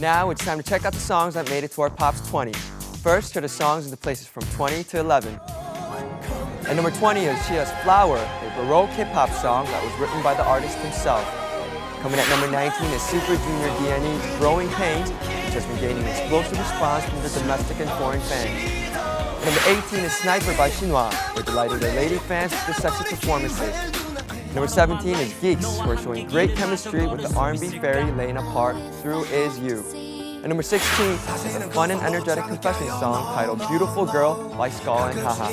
Now it's time to check out the songs that made it to our Pops 20. First, are the songs in the places from 20 to 11. At number 20 is Chia's Flower, a Baroque hip-hop song that was written by the artist himself. Coming at number 19 is Super Junior DNE's Growing Pains, which has been gaining explosive response from the domestic and foreign fans. Number 18 is Sniper by Shinhwa, who delighted their lady fans with their sexy performances. Number 17 is Geeks, who are showing great chemistry with the R&B fairy Lena Park through Is You. And number 16 is a fun and energetic confession song titled Beautiful Girl by Skull and Haha.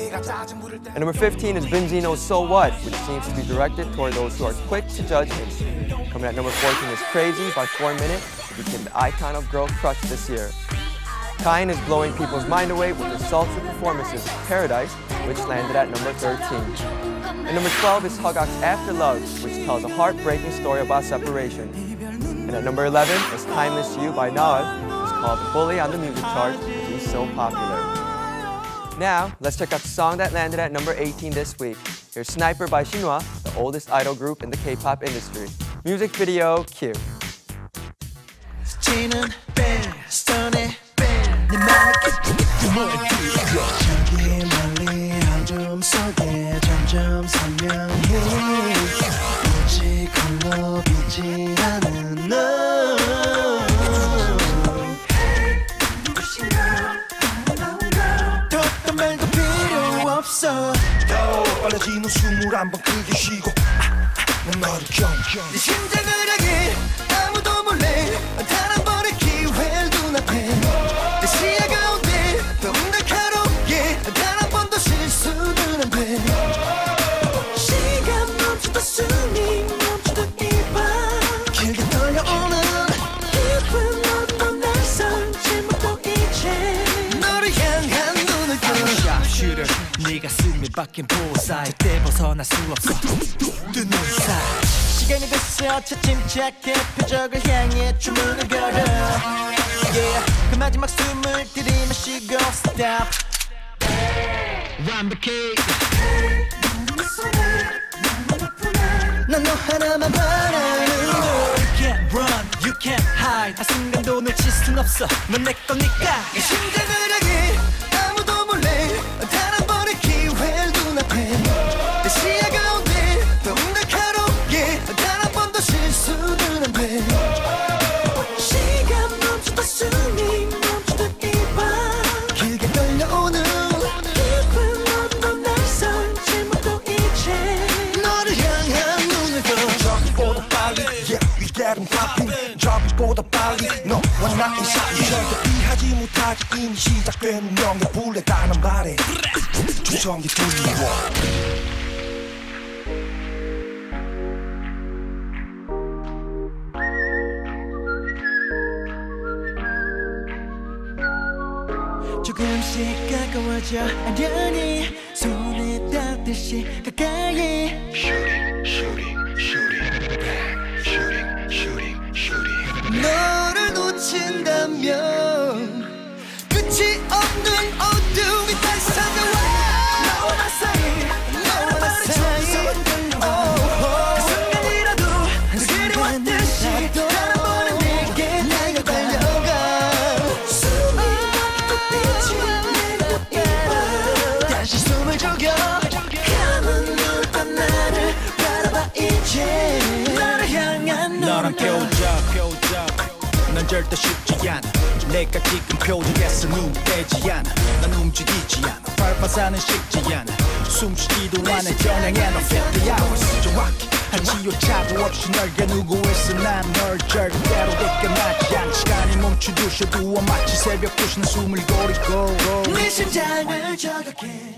And number 15 is Benzino's So What, which seems to be directed toward those who are quick to judge him. Coming at number 14 is Crazy by 4 Minute, who became the icon of girl crush this year. Kine is blowing people's mind away with his sultry performances Paradise, which landed at number 13. And number 12 is Hugok's After Love, which tells a heartbreaking story about separation. And at number 11 is Timeless You by Naud, which is called bully on the music chart because he's so popular. Now, let's check out the song that landed at number 18 this week. Here's Sniper by Shinhwa, the oldest idol group in the K-pop industry. Music video, cue. 저기 멀리 어둠 속에 점점 선명해 오직 빛이 나는 너 더떤 말도 필요 없어 더 빨라지는 숨을 한번 크게 쉬고 너를 경경 네 심장을 향해 아무도 몰래 번 네 가슴에 박힌 보호사에 때 벗어날 수 없어. 사. 시간이 됐어. 차 침착해 표적을 향해 주문을 걸어. Yeah. 그 마지막 숨을 들이마시고 stop. 완벽해 난너 하나만 바라는 You can't run, you can't hide. 한 순간도 놓칠 순 없어. 넌내 거니까 yeah, 위계름 탑핑. 저기보다 빨리. 너와 나의 사이. 절대 피하지 못하지. 이미 시작된 운명의 불에 가는 발에 조성이 두려워 조금씩 가까워져. 아련히 손에 닿듯이 가까이. Shooting, shooting, shooting, 놓친다면 끝이 없는 어둠이 다시 찾아와. 그 순간이라도 그리웠듯이 내게 내가 달려가. 숨이 멈춰 빛이 내려 이봐 다시 숨을 죽여. 감은 눈떠 나를 바라봐 이제 나를 향한 너랑 표적 넌 절대 쉽지 않아 내가 지금 표적에서 눈 떼지 않아. 난 움직이지 않아. 발파사는 식지 않아. 숨 쉬지도 않아 겨냥해 너50 hours. 정확히 한치오차도 없이 널 겨누고 있어 난널 절대로 느껴나지 않아. 시간이 멈추듯이 두어 마치 새벽 2시 난 숨을 고르고. 네 심장을 저격해